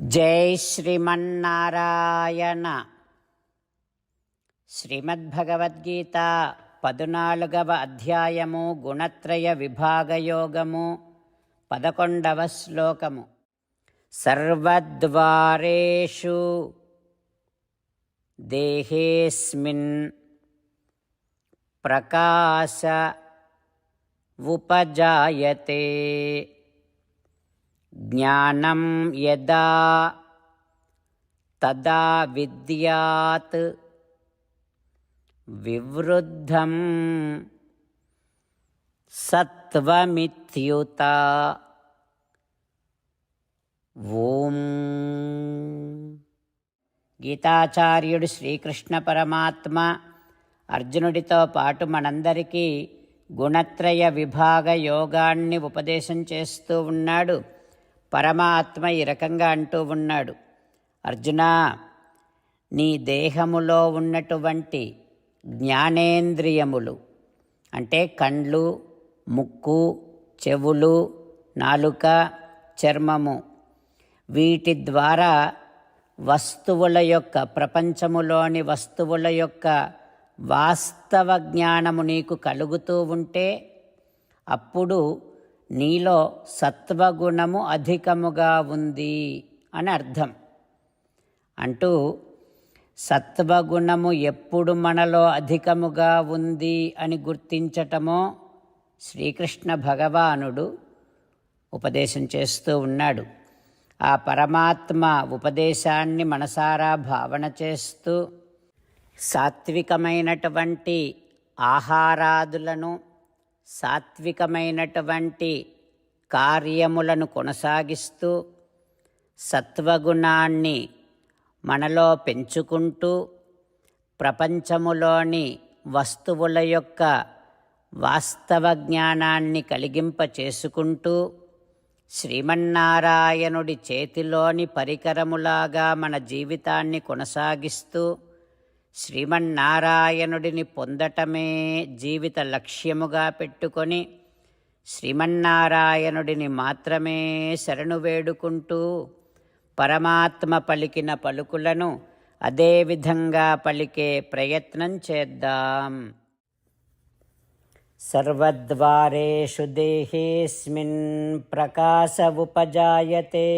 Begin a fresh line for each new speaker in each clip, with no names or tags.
జై శ్రీమన్నారాయణ. శ్రీమద్భగవద్గీత పదునాలుగవ అధ్యాయము గుణత్రయ విభాగయోగము పదకొండవ శ్లోకము. సర్వద్వారేషు దేహేస్మిన్ ప్రకాశ ఉపజాయతే. జ్ఞానం యదా తదా విద్యాత్ వివృద్ధం సత్వమిత్యుత. ఓం. గీతాచార్యుడు శ్రీకృష్ణ పరమాత్మ అర్జునుడితో పాటు మనందరికీ గుణత్రయ విభాగ యోగాన్ని ఉపదేశం చేస్తూ ఉన్నాడు. పరమాత్మ ఈ రకంగా అంటూ ఉన్నాడు. అర్జున నీ దేహములో ఉన్నటువంటి జ్ఞానేంద్రియములు అంటే కండ్లు ముక్కు చెవులు నాలుక చర్మము వీటి ద్వారా వస్తువుల యొక్క ప్రపంచములోని వస్తువుల యొక్క వాస్తవ జ్ఞానము నీకు కలుగుతూ ఉంటే అప్పుడు నీలో సత్వగుణము అధికముగా ఉంది అని అర్థం. అంటూ సత్వగుణము ఎప్పుడు మనలో అధికముగా ఉంది అని గుర్తించటమో శ్రీకృష్ణ భగవానుడు ఉపదేశం చేస్తూ ఉన్నాడు. ఆ పరమాత్మ ఉపదేశాన్ని మనసారా భావన చేస్తూ సాత్వికమైనటువంటి ఆహారాదులను సాత్వికమైనటువంటి కార్యములను కొనసాగిస్తూ సత్వగుణాన్ని మనలో పెంచుకుంటూ ప్రపంచములోని వస్తువుల యొక్క వాస్తవ జ్ఞానాన్ని కలిగింప చేసుకుంటూ శ్రీమన్నారాయణుడి చేతిలోని పరికరములాగా మన జీవితాన్ని కొనసాగిస్తూ శ్రీమన్నారాయణుడిని పొందటమే జీవిత లక్ష్యముగా పెట్టుకొని శ్రీమన్నారాయణుడిని మాత్రమే శరణు వేడుకుంటూ పరమాత్మ పలికిన పలుకులను అదేవిధంగా పలికే ప్రయత్నం చేద్దాం. సర్వద్వారేషు దేహేస్మిన్ ప్రకాశ ఉపజాయతే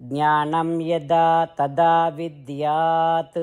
జ్ఞానం యదా తదా విద్యాత్.